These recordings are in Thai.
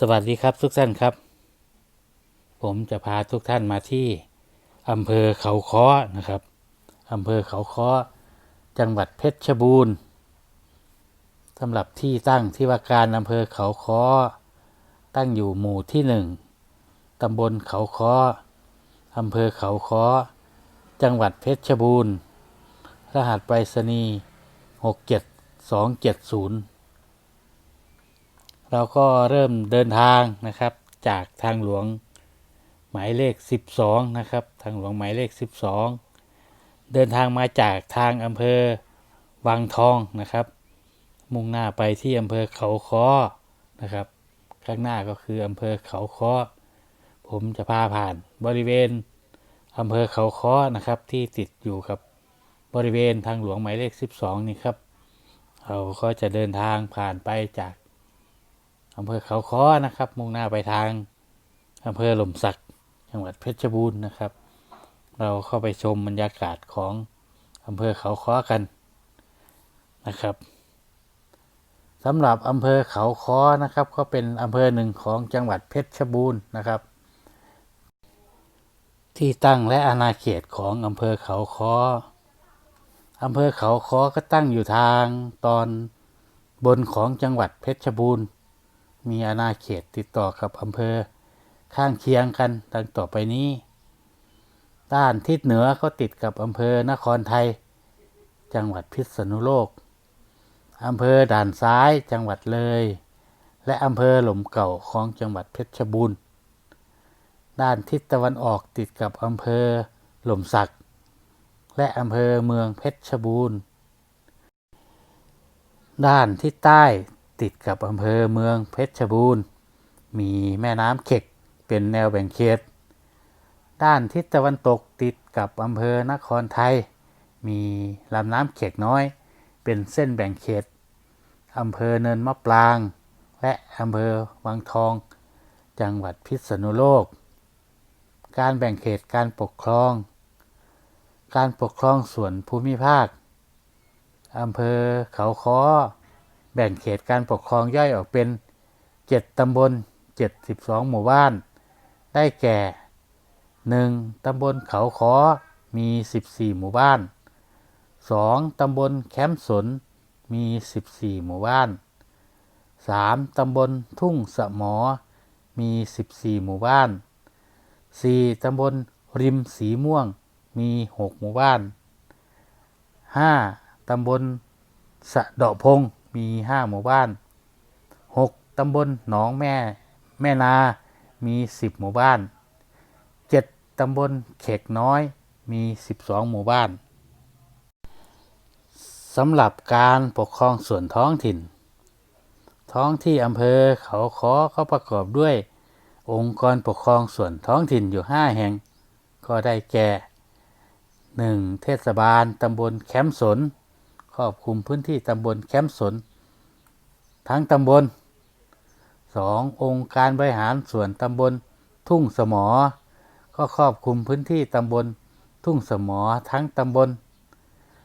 สวัสดีครับทุกท่านครับ ผมจะพาทุกท่านมาที่อำเภอเขาค้อนะครับอำเภอเขาค้อจังหวัดเพชรบูรณ์สำหรับที่ตั้งที่ว่าการอำเภอเขาค้อตั้งอยู่หมู่ที่หนึ่งตำบลเขาค้ออำเภอเขาค้อจังหวัดเพชรบูรณ์ รหัสไปรษณีย์หกเจ็ดสองเจ็ดศูนย์ เราก็เริ่มเดินทางนะครับ จากทางหลวงหมายเลข 12 นะครับ ทางหลวงหมายเลข 12 เดินทางมาจากทางอำเภอวังทองนะครับ มุ่งหน้าไปที่อำเภอเขาค้อนะครับ ข้างหน้าก็คืออำเภอเขาค้อผมจะพาผ่านบริเวณอำเภอเขาค้อนะครับที่ติดอยู่กับบริเวณทางหลวงหมายเลข 12 นี่ครับ เราก็จะเดินทางผ่านไปจาก อำเภอเขาค้อนะครับ มุ่งหน้าไปทางอำเภอหล่มสักจังหวัดเพชรบูรณ์นะครับ เราเข้าไปชมบรรยากาศของอำเภอเขาค้อกันนะครับสำหรับอำเภอเขาค้อนะครับ ก็เป็นอำเภอหนึ่งของจังหวัดเพชรบูรณ์นะครับ ที่ตั้งและอาณาเขตของอำเภอเขาค้ออำเภอเขาค้อก็ตั้งอยู่ทางตอนบนของจังหวัดเพชรบูรณ์ มีอาณาเขตติดต่อกับอำเภอข้างเคียงกันดังต่อไปนี้ ด้านทิศเหนือก็ติดกับอำเภอนครไทย จังหวัดพิษณุโลกอำเภอด่านซ้ายจังหวัดเลย และอำเภอหล่มเก่าของจังหวัดเพชรบูรณ์ด้านทิศตะวันออกติดกับอำเภอหล่มสัก และอำเภอเมืองเพชรบูรณ์ ด้านทิศใต้ ติดกับอำเภอเมืองเพชรบูรณ์ มีแม่น้ำเข็กเป็นแนวแบ่งเขต ด้านทิศตะวันตกติดกับอำเภอนครไทย มีลำน้ำเข็กน้อย เป็นเส้นแบ่งเขตอำเภอเนินมะปราง และอำเภอวังทอง จังหวัดพิษณุโลก การแบ่งเขตการปกครอง การปกครองส่วนภูมิภาคอำเภอเขาค้อ แบ่งเขตการปกครองย่อยออกเป็น 7 ตำบล 72 หมู่บ้าน ได้แก่ 1. ตำบลเขาคอมี 14 หมู่บ้าน 2. ตำบลแคมป์สน มี 14 หมู่บ้าน 3. ตำบลทุ่งสะหมอ มี 14 หมู่บ้าน 4. ตำบลริมสีม่วง มี 6 หมู่บ้าน 5. ตำบลสะเดาะพง มี5หมู่บ้าน 6. ตำบลหนองแม่แม่นามี10หมู่บ้าน 7. ตำบลเขกน้อยมี12หมู่บ้านสำหรับการปกครองส่วนท้องถิ่น ท้องที่อำเภอเขาค้อเขาประกอบด้วย องค์กรปกครองส่วนท้องถิ่นอยู่ 5 แห่ง ก็ได้แก่ 1. เทศบาลตำบลแคมป์สน ครอบคลุมพื้นที่ตำบลแคมป์สน ทั้งตำบล 2. องค์การบริหารส่วนตำบลทุ่งสมอ ก็ครอบคลุมพื้นที่ตำบลทุ่งสมอทั้งตำบล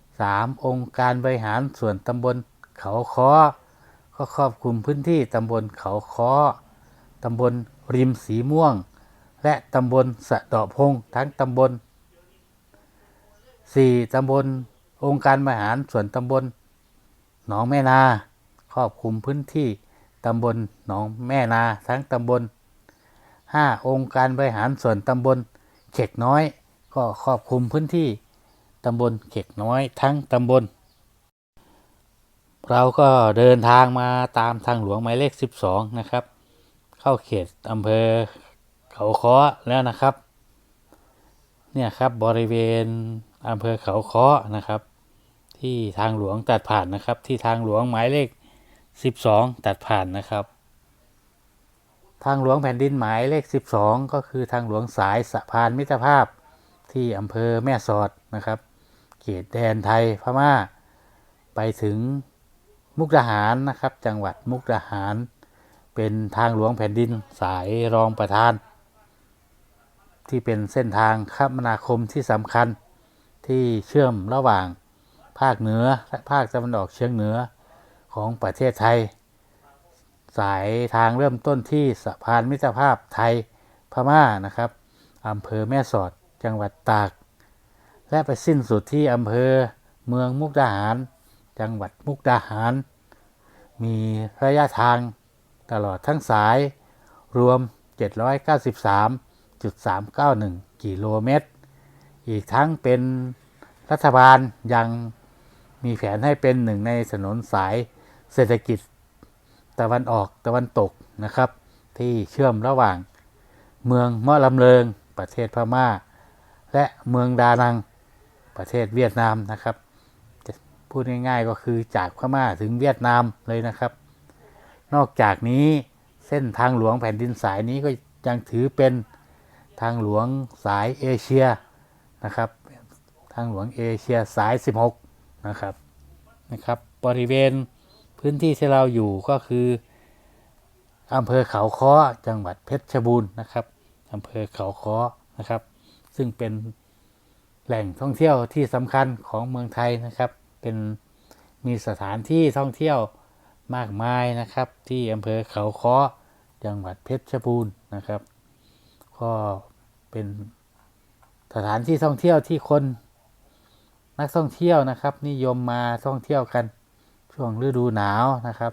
3. องค์การบริหารส่วนตำบลเขาค้อ ก็ครอบคลุมพื้นที่ตำบลเขาค้อ ตำบลริมสีม่วง และตำบลสะเดาะพงทั้งตำบล 4. ตำบล องค์การบริหารส่วนตำบลหนองแม่นาครอบคลุมพื้นที่ตำบลหนองแม่นาทั้งตำบล 5. องค์การบริหารส่วนตำบลเขกน้อย ก็ครอบคลุมพื้นที่ตำบลเขกน้อยทั้งตำบล เราก็เดินทางมาตามทางหลวงหมายเลข 12 นะครับ เข้าเขตอำเภอเขาค้อแล้วนะครับ เนี่ยครับบริเวณอำเภอเขาค้อนะครับ ที่ทางหลวงตัดผ่านนะครับ ที่ทางหลวงหมายเลข 12 ตัดผ่านนะครับ ทางหลวงแผ่นดินหมายเลข 12 ก็คือทางหลวงสายสะพานมิตรภาพที่อำเภอแม่สอดนะครับ เขตแดนไทยพม่า ไปถึงมุกดาหารนะครับ จังหวัดมุกดาหาร เป็นทางหลวงแผ่นดินสายรองประธาน ที่เป็นเส้นทางคมนาคมที่สำคัญที่เชื่อมระหว่าง ภาคเหนือและภาคตะวันออกเฉียงเหนือของประเทศไทย สายทางเริ่มต้นที่สะพานมิตรภาพไทยพม่านะครับอำเภอแม่สอดจังหวัดตาก และไปสิ้นสุดที่อำเภอเมืองมุกดาหาร จังหวัดมุกดาหาร มีระยะทางตลอดทั้งสายรวม 793.391 กิโลเมตร อีกทั้งเป็นรัฐบาลยัง มีแผนให้เป็นหนึ่งในถนนสายเศรษฐกิจตะวันออกตะวันตกนะครับ ที่เชื่อมระหว่างเมืองมะลำเริง ประเทศพม่า และเมืองดานังประเทศเวียดนามนะครับจะพูดง่ายๆก็คือจากพม่าถึงเวียดนามเลยนะครับ นอกจากนี้เส้นทางหลวงแผ่นดินสายนี้ก็ยังถือเป็นทางหลวงสายเอเชียนะครับ ทางหลวงเอเชียสาย 16 นะครับนะครับ บริเวณพื้นที่ที่เราอยู่ก็คืออำเภอเขาค้อจังหวัดเพชรบูรณ์นะครับอำเภอเขาค้อนะครับ ซึ่งเป็นแหล่งท่องเที่ยวที่สำคัญของเมืองไทยนะครับ เป็นมีสถานที่ท่องเที่ยวมากมายนะครับ ที่อำเภอเขาค้อจังหวัดเพชรบูรณ์นะครับ ก็เป็นสถานที่ท่องเที่ยวที่คน นักท่องเที่ยวนะครับ นิยมมาท่องเที่ยวกันช่วงฤดูหนาวนะครับ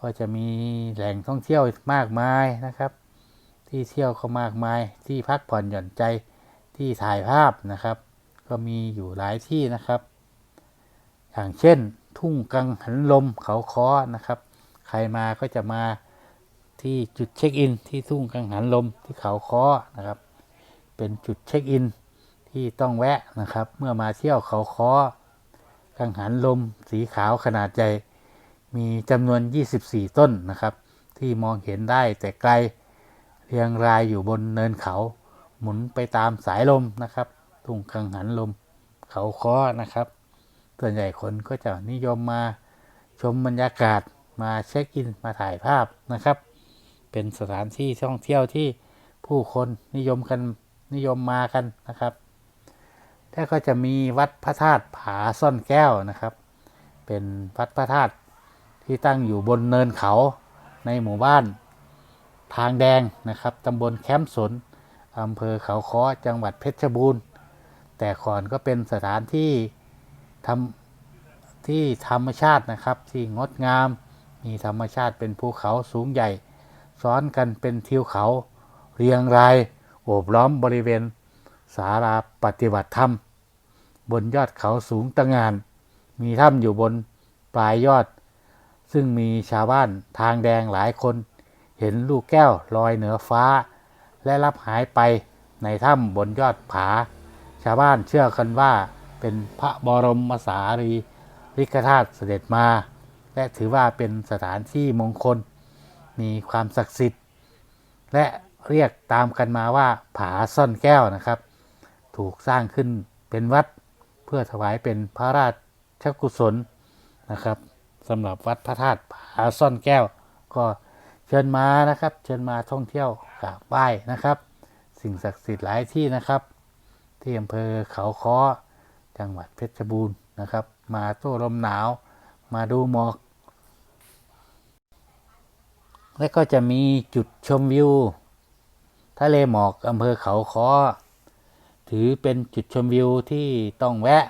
ก็จะมีแหล่งท่องเที่ยวมากมายนะครับ ที่เที่ยวก็มากมาย ที่พักผ่อนหย่อนใจที่ถ่ายภาพนะครับ ก็มีอยู่หลายที่นะครับ อย่างเช่น ทุ่งกังหันลมเขาค้อนะครับ ใครมาก็จะมาที่จุดเช็คอิน ที่ทุ่งกังหันลมที่เขาค้อนะครับ เป็นจุดเช็คอิน ที่ต้องแวะนะครับ เมื่อมาเที่ยวเขาค้อกังหันลมสีขาวขนาดใหญ่มีจำนวน 24 ต้นนะครับ ที่มองเห็นได้แต่ไกลเรียงรายอยู่บนเนินเขา หมุนไปตามสายลมนะครับ ทุ่งกังหันลมเขาค้อนะครับ ส่วนใหญ่คนก็จะนิยมมาชมบรรยากาศมาเช็คอินมาถ่ายภาพนะครับ เป็นสถานที่ท่องเที่ยวที่ผู้คนนิยมกันนิยมมากันนะครับ แล้วก็จะมีวัดพระธาตุผาซ่อนแก้วนะครับ เป็นวัดพระธาตุที่ตั้งอยู่บนเนินเขาในหมู่บ้านทางแดงนะครับตำบลแคมป์สนอำเภอเขาค้อจังหวัดเพชรบูรณ์ แต่ก่อนก็เป็นสถานที่ทำที่ธรรมชาตินะครับ ที่งดงาม มีธรรมชาติเป็นภูเขาสูงใหญ่ ซ้อนกันเป็นทิวเขาเรียงรายโอบล้อมบริเวณ ศาลาปฏิบัติธรรม บนยอดเขาสูงตะงาน มีถ้ำอยู่บนปลายยอด ซึ่งมีชาวบ้านทางแดงหลายคน เห็นลูกแก้วลอยเหนือฟ้า และรับหายไปในถ้ำบนยอดผา ชาวบ้านเชื่อกันว่าเป็นพระบรมสารีริกธาตุเสด็จมา และถือว่าเป็นสถานที่มงคล มีความศักดิ์สิทธิ์ และเรียกตามกันมาว่าผาซ่อนแก้วนะครับ ถูกสร้างขึ้นเป็นวัดเพื่อถวายเป็นพระราชกุศลนะครับสำหรับวัดพระธาตุผาซ่อนแก้ว ก็เชิญมานะครับ เชิญมาท่องเที่ยวกราบไหว้นะครับ สิ่งศักดิ์สิทธิ์หลายที่นะครับ ที่อำเภอเขาค้อจังหวัดเพชรบูรณ์นะครับ มาโต้ลมหนาว มาดูหมอกและก็จะมีจุดชมวิว ทะเลหมอกอำเภอเขาค้อ ถือเป็นจุดชมวิวที่ต้องแวะ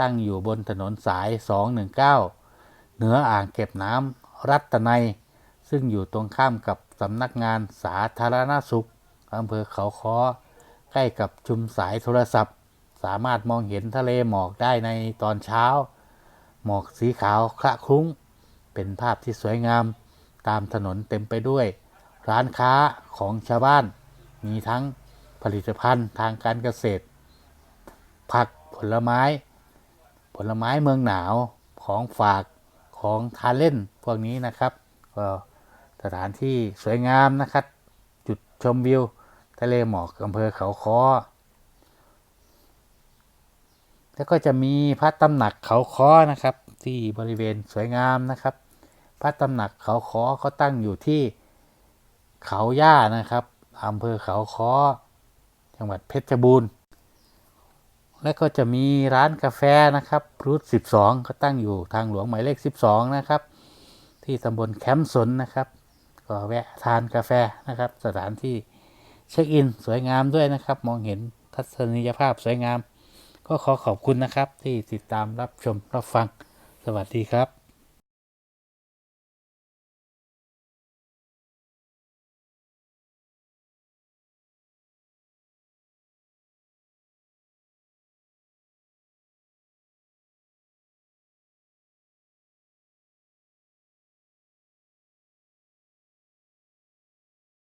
ตั้งอยู่บนถนนสาย 219 เหนืออ่างเก็บน้ำรัตนัย ซึ่งอยู่ตรงข้ามกับสำนักงานสาธารณสุขอำเภอเขาค้อ ใกล้กับชุมสายโทรศัพท์ สามารถมองเห็นทะเลหมอกได้ในตอนเช้า หมอกสีขาวคละคลุ้ง เป็นภาพที่สวยงาม ตามถนนเต็มไปด้วย ร้านค้าของชาวบ้าน มีทั้ง ลิตภัณฑ์ทางการเกษตร ผักผลไม้ ผลไม้เมืองหนาวของฝากของทานเล่นพวกนี้นะครับก็สถานที่สวยงามนะครับ จุดชมวิว ทะเลหมอกอำเภอเขาค้อแล้วก็จะมีพระตำหนักเขาค้อนะครับ ที่บริเวณสวยงามนะครับ พระตำหนักเขาค้อเขาตั้งอยู่ที่เขาย่านะครับอำเภอเขาค้อ จังหวัดเพชรบูรณ์ และก็จะมีร้านกาแฟนะครับรูท12 ก็ตั้งอยู่ทางหลวงหมายเลข 12 นะครับ ที่ตำบลแคมป์สนนะครับ ก็แวะทานกาแฟนะครับ สถานที่เช็คอินสวยงามด้วยนะครับ มองเห็นทัศนียภาพสวยงาม ก็ขอขอบคุณนะครับที่ติดตามรับชมรับฟัง สวัสดีครับ